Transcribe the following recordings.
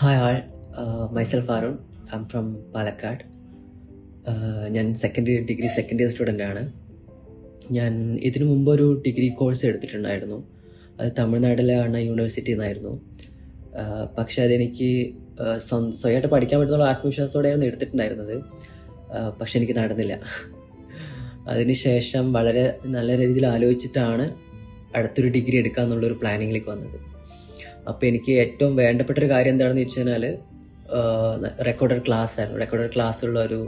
Hi all myself I am from Palakkad ഞാൻ second year degree second year student ആണ്. ഞാൻ ഇതിനു മുമ്പ് ഒരു ഡിഗ്രി കോഴ്സ് എടുത്തിട്ടുണ്ടായിരുന്നു. അത് തമിഴ്നാട്ടിലാണ് യൂണിവേഴ്സിറ്റിയിൽ നിന്നായിരുന്നു Uh, പക്ഷെ അതെനിക്ക് uh, സ്വയമായിട്ട് പഠിക്കാൻ പറ്റുന്ന ആത്മവിശ്വാസത്തോടെയായിരുന്നു എടുത്തിട്ടുണ്ടായിരുന്നത്. Uh, പക്ഷെ എനിക്ക് നടന്നില്ല. അതിനുശേഷം വളരെ നല്ല രീതിയിൽ ആലോചിച്ചിട്ടാണ് അടുത്തൊരു ഡിഗ്രി എടുക്കാന്നുള്ളൊരു പ്ലാനിങ്ങിലേക്ക് വന്നത്. അപ്പോൾ എനിക്ക് ഏറ്റവും വേണ്ടപ്പെട്ട ഒരു കാര്യം എന്താണെന്ന് വെച്ച് കഴിഞ്ഞാൽ റെക്കോർഡഡ് ക്ലാസ് ആയിരുന്നു. റെക്കോർഡഡ് ക്ലാസ് ഉള്ള ഒരു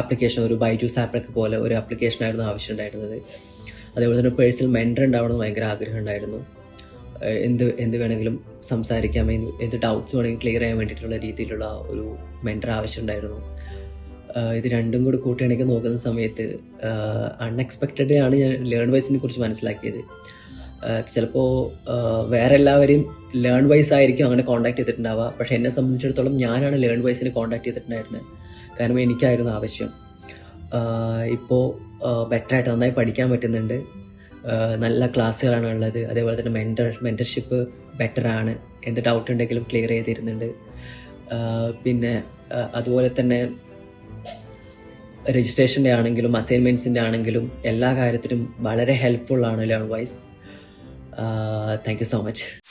അപ്ലിക്കേഷൻ ഒരു ബൈജൂസ് ആപ്പൊക്കെ പോലെ ഒരു അപ്ലിക്കേഷൻ ആയിരുന്നു ആവശ്യം ഉണ്ടായിരുന്നത് അതേപോലെ തന്നെ പേഴ്സണൽ മെന്റർ ഉണ്ടാവണമെന്ന് ഭയങ്കര ആഗ്രഹം ഉണ്ടായിരുന്നു. എന്ത് എന്ത് വേണമെങ്കിലും സംസാരിക്കാൻ എന്ത് ഡൗട്ട്സ് വേണമെങ്കിലും ക്ലിയർ ചെയ്യാൻ വേണ്ടിയിട്ടുള്ള രീതിയിലുള്ള ഒരു മെന്റർ ആവശ്യമുണ്ടായിരുന്നു. ഇത് രണ്ടും കൂടി കൂട്ടിയിണക്കി നോക്കുന്ന സമയത്ത് അൺഎക്സ്പെക്റ്റഡ് ആണ് ഞാൻ ലേൺ വൈസിനെ കുറിച്ച് മനസ്സിലാക്കിയത്. ചിലപ്പോൾ വേറെ എല്ലാവരെയും ലേൺ വൈസ് ആയിരിക്കും അങ്ങനെ കോൺടാക്ട് ചെയ്തിട്ടുണ്ടാവുക. പക്ഷെ എന്നെ സംബന്ധിച്ചിടത്തോളം ഞാനാണ് ലേൺ വൈസിന് കോൺടാക്ട് ചെയ്തിട്ടുണ്ടായിരുന്നത് കാരണം എനിക്കായിരുന്നു ആവശ്യം. ഇപ്പോൾ ബെറ്ററായിട്ട് നന്നായി പഠിക്കാൻ പറ്റുന്നുണ്ട്. നല്ല ക്ലാസ്സുകളാണ് ഉള്ളത്. അതേപോലെ തന്നെ മെന്റർ മെന്റർഷിപ്പ് ബെറ്ററാണ് എന്ത് ഡൗട്ട് ഉണ്ടെങ്കിലും ക്ലിയർ ചെയ്ത് തരുന്നുണ്ട്. പിന്നെ അതുപോലെ തന്നെ രജിസ്ട്രേഷന്റെ ആണെങ്കിലും അസൈൻമെന്റ്സിന്റെ ആണെങ്കിലും എല്ലാ കാര്യത്തിലും വളരെ ഹെൽപ്ഫുൾ ആണ് learn wise Uh, thank you so much.